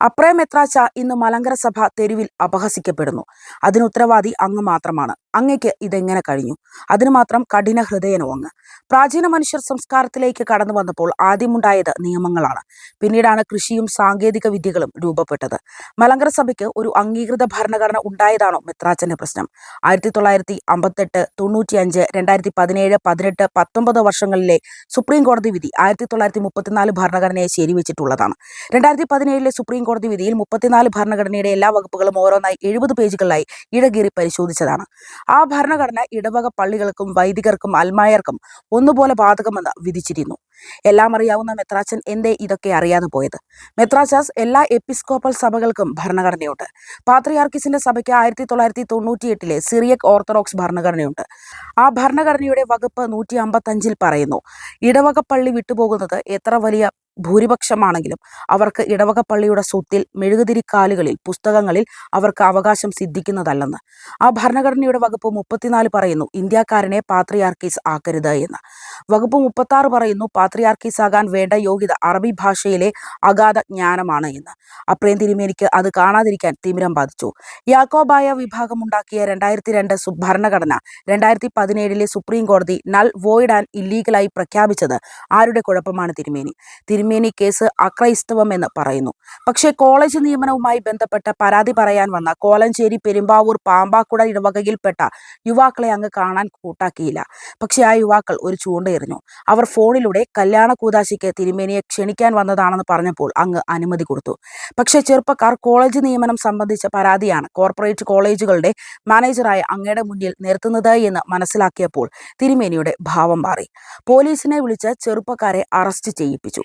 അപ്രയം എത്രാച്ച ഇന്ന് മലങ്കര സഭ തെരുവിൽ അപഹസിക്കപ്പെടുന്നു. അതിന് ഉത്തരവാദി അങ്ങ് മാത്രമാണ്. അങ്ങയ്ക്ക് ഇതെങ്ങനെ കഴിഞ്ഞു? അതിന് മാത്രം കഠിന ഹൃദയനോ അങ്ങ്. പ്രാചീന മനുഷ്യർ സംസ്കാരത്തിലേക്ക് കടന്നു വന്നപ്പോൾ ആദ്യമുണ്ടായത് നിയമങ്ങളാണ്. പിന്നീടാണ് കൃഷിയും സാങ്കേതിക വിദ്യകളും രൂപപ്പെട്ടത്. മലങ്കര സഭയ്ക്ക് ഒരു അംഗീകൃത ഭരണഘടന ഉണ്ടായതാണോ മെത്രാച്ചന്റെ പ്രശ്നം? ആയിരത്തി തൊള്ളായിരത്തി അമ്പത്തെട്ട് തൊണ്ണൂറ്റി അഞ്ച് രണ്ടായിരത്തി പതിനേഴ് പതിനെട്ട് പത്തൊമ്പത് വർഷങ്ങളിലെ സുപ്രീം കോടതി വിധി ആയിരത്തി തൊള്ളായിരത്തി മുപ്പത്തിനാല് ഭരണഘടനയെ ശരിവെച്ചിട്ടുള്ളതാണ്. രണ്ടായിരത്തി പതിനേഴിലെ സുപ്രീം കോടതി വിധിയിൽ മുപ്പത്തിനാല് ഭരണഘടനയുടെ എല്ലാ വകുപ്പുകളും ഓരോന്നായി എഴുപത് പേജുകളിലായി ഇടകീറി പരിശോധിച്ചതാണ്. ആ ഭരണഘടന ഇടവക പള്ളികൾക്കും വൈദികർക്കും അൽമായർക്കും ഒന്നുപോലെ ബാധകമെന്ന് വിധിച്ചിരുന്നു. എല്ലാം അറിയാവുന്ന മെത്രാച്ചൻ എന്തേ ഇതൊക്കെ അറിയാതെ പോയത്? മെത്രാച്ചാസ് എല്ലാ എപ്പിസ്കോപ്പൽ സഭകൾക്കും ഭരണഘടനയുണ്ട്. പാത്രിയാർക്കിസിന്റെ സഭയ്ക്ക് ആയിരത്തി തൊള്ളായിരത്തി തൊണ്ണൂറ്റിയെട്ടിലെ സിറിയക് ഓർത്തഡോക്സ് ഭരണഘടനയുണ്ട്. ആ ഭരണഘടനയുടെ വകുപ്പ് നൂറ്റി അമ്പത്തഞ്ചിൽ പറയുന്നു ഇടവക പള്ളി വിട്ടുപോകുന്നത് എത്ര വലിയ ഭൂരിപക്ഷമാണെങ്കിലും അവർക്ക് ഇടവക പള്ളിയുടെ സ്വത്തിൽ മെഴുകുതിരിക്കാലുകളിൽ പുസ്തകങ്ങളിൽ അവർക്ക് അവകാശം സിദ്ധിക്കുന്നതല്ലെന്ന്. ആ ഭരണഘടനയുടെ വകുപ്പ് മുപ്പത്തിനാല് പറയുന്നു ഇന്ത്യക്കാരനെ പാത്രിയാർക്കീസ് ആക്കരുത് എന്ന്. വകുപ്പ് മുപ്പത്തി പറയുന്നു പാത്രിയാർക്കീസ് ആകാൻ വേണ്ട യോഗ്യത അറബി ഭാഷയിലെ അഗാധ ജ്ഞാനമാണ് എന്ന്. അപ്രേം തിരുമേനിക്ക് അത് കാണാതിരിക്കാൻ തിമിരം ബാധിച്ചു. യാക്കോബായ വിഭാഗം ഉണ്ടാക്കിയ രണ്ടായിരത്തി രണ്ട് ഭരണഘടന രണ്ടായിരത്തി പതിനേഴിലെ സുപ്രീം കോടതി നൽ വോയിഡ് ആൻഡ് ഇല്ലീഗലായി പ്രഖ്യാപിച്ചത് ആരുടെ കുഴപ്പമാണ് തിരുമേനി? തിരുമേനി കേസ് അക്രൈസ്തവം എന്ന് പറയുന്നു. പക്ഷേ കോളേജ് നിയമനവുമായി ബന്ധപ്പെട്ട പരാതി പറയാൻ വന്ന കോലഞ്ചേരി പെരുമ്പാവൂർ പാമ്പാക്കുട ഇടവകയിൽപ്പെട്ട യുവാക്കളെ അങ്ങ് കാണാൻ കൂട്ടാക്കിയില്ല. പക്ഷേ ആ യുവാക്കൾ ഒരു ചൂണ്ടയെറിഞ്ഞു. അവർ ഫോണിലൂടെ കല്യാണ കൂതാശിക്ക് തിരുമേനിയെ ക്ഷണിക്കാൻ വന്നതാണെന്ന് പറഞ്ഞപ്പോൾ അങ്ങ് അനുമതി കൊടുത്തു. പക്ഷേ ചെറുപ്പക്കാർ കോളേജ് നിയമനം സംബന്ധിച്ച പരാതിയാണ് കോർപ്പറേറ്റ് കോളേജുകളുടെ മാനേജറായ അങ്ങയുടെ മുന്നിൽ നിർത്തുന്നത് എന്ന് മനസ്സിലാക്കിയപ്പോൾ തിരുമേനിയുടെ ഭാവം മാറി. പോലീസിനെ വിളിച്ച് ചെറുപ്പക്കാരെ അറസ്റ്റ് ചെയ്യിപ്പിച്ചു.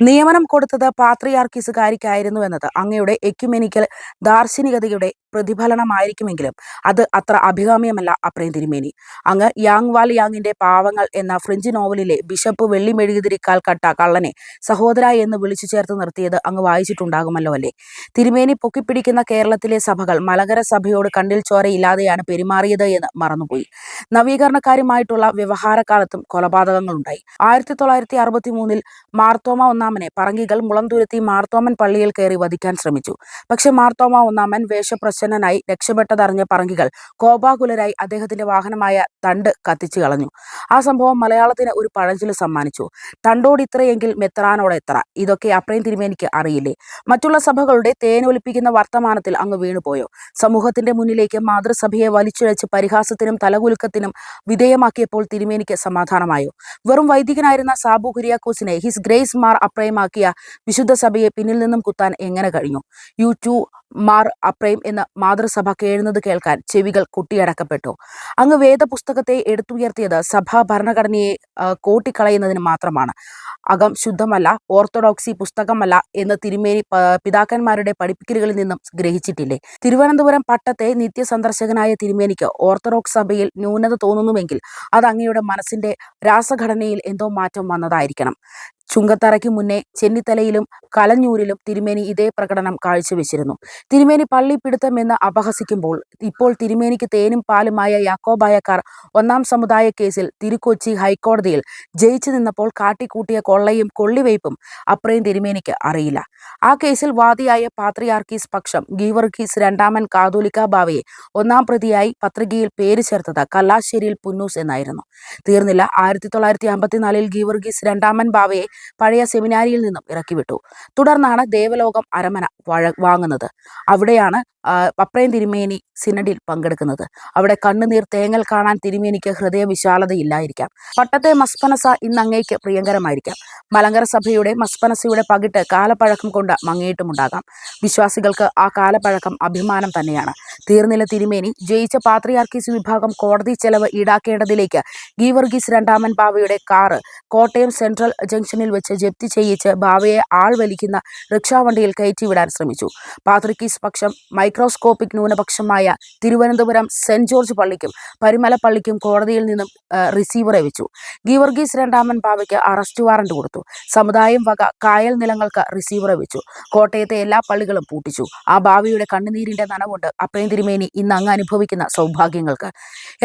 നിയമനം കൊടുത്തത് പാത്രിയാർക്കിസുകാരിക്കായിരുന്നു എന്നത് അങ്ങയുടെ എക്യുമെനിക്കൽ ദാർശനികതയുടെ പ്രതിഫലനമായിരിക്കുമെങ്കിലും അത് അത്ര അഭികാമ്യമല്ല അപ്രേം തിരുമേനി. അങ്ങ് യാങ് വാൽ യാങ്ങിന്റെ പാവങ്ങൾ എന്ന ഫ്രഞ്ച് നോവലിലെ ബിഷപ്പ് വെള്ളി മെഴുകുതിരിക്കാൽ കട്ട കള്ളനെ സഹോദര എന്ന് വിളിച്ചു ചേർത്ത് നിർത്തിയത് അങ്ങ് വായിച്ചിട്ടുണ്ടാകുമല്ലോ അല്ലേ? തിരുമേനി പൊക്കിപ്പിടിക്കുന്ന കേരളത്തിലെ സഭകൾ മലകര സഭയോട് കണ്ടിൽ ചോരയില്ലാതെയാണ് പെരുമാറിയത് എന്ന് മറന്നുപോയി. നവീകരണക്കാരുമായിട്ടുള്ള വ്യവഹാരകാലത്തും കൊലപാതകങ്ങളുണ്ടായി. ആയിരത്തി തൊള്ളായിരത്തി അറുപത്തി മൂന്നിൽ മാർത്തോമ ഒന്നാമനെ പറങ്കികൾ മുളന്തുരുത്തി മാർത്തോമൻ പള്ളിയിൽ കയറി വധിക്കാൻ ശ്രമിച്ചു. പക്ഷെ മാർത്തോമ ഒന്നാമൻ വേഷപ്രശ്നനായി രക്ഷപ്പെട്ടതറിഞ്ഞ പറങ്കികൾ കോപാകുലരായി അദ്ദേഹത്തിന്റെ വാഹനമായ തണ്ട് കത്തിച്ചു കളഞ്ഞു. ആ സംഭവം മലയാളത്തിന് ഒരു പഴഞ്ചൊല്ല് സമ്മാനിച്ചു. തണ്ടോട് ഇത്രയെങ്കിൽ മെത്രാനോട് എത്ര? ഇതൊക്കെ അപ്രയും തിരുമേനിക്ക് അറിയില്ലേ? മറ്റുള്ള സഭകളുടെ തേനൊലിപ്പിക്കുന്ന വർത്തമാനത്തിൽ അങ്ങ് വീണുപോയോ സമൂഹത്തിന്റെ മുന്നിലേക്ക് മാതൃസഭയെ വലിച്ചിഴച്ച് പരിഹാസത്തിനും തലകുലുക്കത്തിനും വിധേയമാക്കിയപ്പോൾ തിരുമേനിക്ക് സമാധാനമായോ? വെറും വൈദികനായിരുന്ന സാബു കുര്യാക്കോസിനെ ഹിസ് ഗ്രേസ് മാർ അപ്രയമാക്കിയ വിശുദ്ധ സഭയെ പിന്നിൽ നിന്നും കുത്താൻ എങ്ങനെ കഴിഞ്ഞു? യു ടു മാർ അപ്രേം എന്ന മാതൃസഭ കേഴുന്നത് കേൾക്കാൻ ചെവികൾ കുട്ടിയടക്കപ്പെട്ടു. അങ്ങ് വേദപുസ്തകത്തെ എടുത്തുയർത്തിയത് സഭാ ഭരണഘടനയെ കോട്ടിക്കളയുന്നതിന് മാത്രമാണ്. അകം ശുദ്ധമല്ല ഓർത്തഡോക്സി പുസ്തകമല്ല എന്ന് തിരുമേനി പിതാക്കന്മാരുടെ പഠിപ്പിക്കലുകളിൽ നിന്നും ഗ്രഹിച്ചിട്ടില്ലേ? തിരുവനന്തപുരം പട്ടത്തെ നിത്യസന്ദർശകനായ തിരുമേനിക്ക് ഓർത്തഡോക്സ് സഭയിൽ ന്യൂനത തോന്നുന്നുവെങ്കിൽ അത് അങ്ങയുടെ മനസ്സിന്റെ രാസഘടനയിൽ എന്തോ മാറ്റം വന്നതായിരിക്കണം. ചുങ്കത്തറയ്ക്ക് മുന്നേ ചെന്നിത്തലയിലും കലഞ്ഞൂരിലും തിരുമേനി ഇതേ പ്രകടനം കാഴ്ചവെച്ചിരുന്നു. തിരുമേനി പള്ളിപ്പിടുത്തം എന്ന് അപഹസിക്കുമ്പോൾ ഇപ്പോൾ തിരുമേനിക്ക് തേനും പാലുമായ യാക്കോബായക്കാർ ഒന്നാം സമുദായ കേസിൽ തിരുക്കൊച്ചി ഹൈക്കോടതിയിൽ ജയിച്ചു നിന്നപ്പോൾ കാട്ടിക്കൂട്ടിയ കൊള്ളയും കൊള്ളിവയ്പും അപ്രയും തിരുമേനിക്ക് അറിയില്ല. ആ കേസിൽ വാദിയായ പാത്രിയാർക്കീസ് പക്ഷം ഗീവർഗീസ് രണ്ടാമൻ കാതോലിക്ക ബാവയെ ഒന്നാം പ്രതിയായി പത്രികയിൽ പേര് ചേർത്തത് കല്ലാശ്ശേരിയിൽ പുന്നൂസ് എന്നായിരുന്നു. തീർന്നില്ല ആയിരത്തി തൊള്ളായിരത്തി അമ്പത്തിനാലിൽ ഗീവർഗീസ് രണ്ടാമൻ ബാവയെ പഴയ സെമിനാരിയിൽ നിന്നും ഇറക്കിവിട്ടു. തുടർന്നാണ് ദേവലോകം അരമന വാങ്ങുന്നത്. അവിടെയാണ് പപ്രയം തിരുമേനി സിനഡിൽ പങ്കെടുക്കുന്നത്. അവിടെ കണ്ണുനീർ തേങ്ങൽ കാണാൻ തിരുമേനിക്ക് ഹൃദയ വിശാലതയില്ലായിരിക്കാം. പട്ടത്തെ മസ്പനസ ഇന്ന് അങ്ങേക്ക് പ്രിയങ്കരമായിരിക്കാം. മലങ്കര സഭയുടെ മസ്പനസയുടെ പകിട്ട് കാലപ്പഴക്കം കൊണ്ട് മങ്ങിയിട്ടുമുണ്ടാകാം വിശ്വാസികൾക്ക് ആ കാലപ്പഴക്കം അഭിമാനം തന്നെയാണ്. തീർന്നില തിരുമേനി ജയിച്ച പാത്രിയാർക്കീസ് വിഭാഗം കോടതി ചെലവ് ഈടാക്കേണ്ടതിലേക്ക് ഗീവർഗീസ് രണ്ടാമൻ ബാവയുടെ കാറ് കോട്ടയം സെൻട്രൽ ജംഗ്ഷനിൽ വെച്ച് ജപ്തി ചെയ്യിച്ച് ബാവയെ ആൾ വലിക്കുന്ന റിക്ഷാവണ്ടിയിൽ കയറ്റിവിടാൻ ശ്രമിച്ചു. പാത്രിക്കീസ് പക്ഷം മൈക്ക് മൈക്രോസ്കോപ്പിക് ന്യൂനപക്ഷമായ തിരുവനന്തപുരം സെന്റ് ജോർജ് പള്ളിക്കും പരിമല പള്ളിക്കും കോടതിയിൽ നിന്നും റിസീവറെ വെച്ചു. ഗീവർഗീസ് രണ്ടാമൻ പാവയ്ക്ക് അറസ്റ്റ് വാറന്റ് കൊടുത്തു. സമുദായം വക കായൽ നിലങ്ങൾക്ക് റിസീവറെ വെച്ചു. കോട്ടയത്തെ എല്ലാ പള്ളികളും പൂട്ടിച്ചു. ആ ഭാവിയുടെ കണ്ണുനീരിന്റെ നനവുണ്ട് അപ്പേന്തിരിമേനി തിരുമേനി ഇന്ന് അങ്ങ് അനുഭവിക്കുന്ന സൗഭാഗ്യങ്ങൾക്ക്.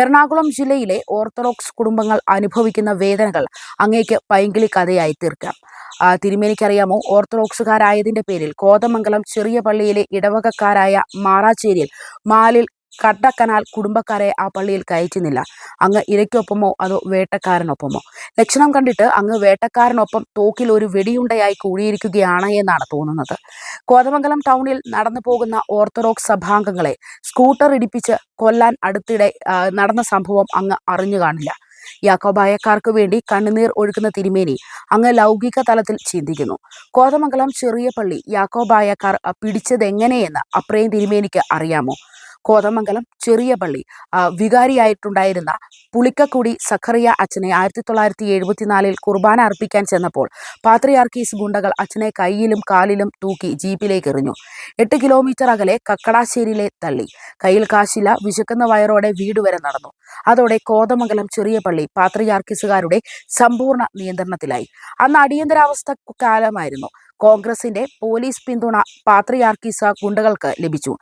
എറണാകുളം ജില്ലയിലെ ഓർത്തഡോക്സ് കുടുംബങ്ങൾ അനുഭവിക്കുന്ന വേദനകൾ അങ്ങേക്ക് പൈങ്കിളി കഥയായി തീർക്കാം. തിരുമേനിക്കറിയാമോ? ഓർത്തഡോക്സുകാരായതിന്റെ പേരിൽ കോതമംഗലം ചെറിയ പള്ളിയിലെ ഇടവകക്കാരായ മാറാച്ചേരിയിൽ. മാലിൽ കട്ടക്കനാൽ കുടുംബക്കാരെ ആ പള്ളിയിൽ കയറ്റുന്നില്ല. അങ്ങ് ഇരയ്ക്കൊപ്പമോ അതോ വേട്ടക്കാരനൊപ്പമോ? ലക്ഷണം കണ്ടിട്ട് അങ്ങ് വേട്ടക്കാരനൊപ്പം തോക്കിൽ ഒരു വെടിയുണ്ടയായി കൂടിയിരിക്കുകയാണ് എന്നാണ് തോന്നുന്നത്. കോതമംഗലം ടൗണിൽ നടന്നു പോകുന്ന ഓർത്തഡോക്സ് സഭാംഗങ്ങളെ സ്കൂട്ടർ ഇടിപ്പിച്ച് കൊല്ലാൻ അടുത്തിടെ നടന്ന സംഭവം അങ്ങ് അറിഞ്ഞു കാണില്ല. യാക്കോബായക്കാർക്ക് വേണ്ടി കണ്ണുനീർ ഒഴുക്കുന്ന തിരുമേനി അങ്ങ് ലൗകിക തലത്തിൽ ചിന്തിക്കുന്നു. കോതമംഗലം ചെറിയ പള്ളി യാക്കോബായക്കാർ പിടിച്ചതെങ്ങനെയെന്ന് അപ്രയും തിരുമേനിക്ക് അറിയാമോ? കോതമംഗലം ചെറിയ പള്ളി. വികാരിയായിട്ടുണ്ടായിരുന്ന പുളിക്കക്കുടി സഖറിയ അച്ഛനെ ആയിരത്തി തൊള്ളായിരത്തി എഴുപത്തിനാലിൽ കുർബാന അർപ്പിക്കാൻ ചെന്നപ്പോൾ പാത്രിയാർക്കീസ് ഗുണ്ടകൾ അച്ഛനെ കയ്യിലും കാലിലും തൂക്കി ജീപ്പിലേക്ക് എറിഞ്ഞു. എട്ട് കിലോമീറ്റർ അകലെ കക്കടാശ്ശേരിയിലെ തള്ളി. കയ്യിൽ കാശില്ല വിശക്കുന്ന വയറോടെ വീട് വരെ നടന്നു. അതോടെ കോതമംഗലം ചെറിയ പള്ളി പാത്രിയാർക്കീസുകാരുടെ സമ്പൂർണ നിയന്ത്രണത്തിലായി. അന്ന് അടിയന്തരാവസ്ഥ കാലമായിരുന്നു. കോൺഗ്രസിന്റെ പോലീസ് പിന്തുണ പാത്രിയാർക്കീസ ഗുണ്ടകൾക്ക് ലഭിച്ചു.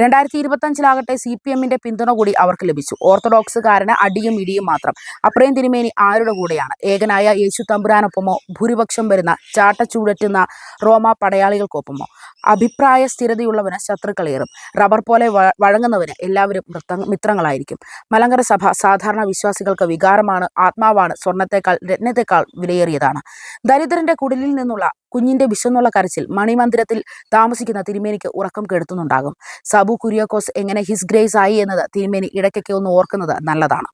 രണ്ടായിരത്തി ഇരുപത്തഞ്ചിലാകട്ടെ സി പി എമ്മിന്റെ പിന്തുണ കൂടി അവർക്ക് ലഭിച്ചു. ഓർത്തഡോക്സുകാരന് അടിയും ഇടിയും മാത്രം. അപ്രയം തിരുമേനി ആരുടെ കൂടെയാണ്? ഏകനായ യേശു തമ്പുരാനൊപ്പമോ? ഭൂരിപക്ഷം വരുന്ന ചാട്ടച്ചൂടറ്റുന്ന റോമ പടയാളികൾക്കൊപ്പമോ? അഭിപ്രായ സ്ഥിരതയുള്ളവന് ശത്രുക്കളേറും റബ്ബർ പോലെ വഴങ്ങുന്നവന് എല്ലാവരും മിത്രങ്ങളായിരിക്കും. മലങ്കര സഭ സാധാരണ വിശ്വാസികൾക്ക് വികാരമാണ് ആത്മാവാണ് സ്വർണത്തെക്കാൾ രത്നത്തെക്കാൾ വിലയേറിയതാണ്. ദരിദ്രന്റെ കുടിലിൽ നിന്നുള്ള കുഞ്ഞിന്റെ വിശന്നുള്ള കരച്ചിൽ മണിമന്ദിരത്തിൽ താമസിക്കുന്ന തിരുമേനിക്ക് ഉറക്കം കെടുത്തുന്നുണ്ടാകും. സബു കുര്യാക്കോസ് എങ്ങനെ ഹിസ് ഗ്രേസ് ആയി എന്നത് തിരുമേനി ഇടയ്ക്കൊക്കെ ഒന്ന് ഓർക്കുന്നത് നല്ലതാണ്.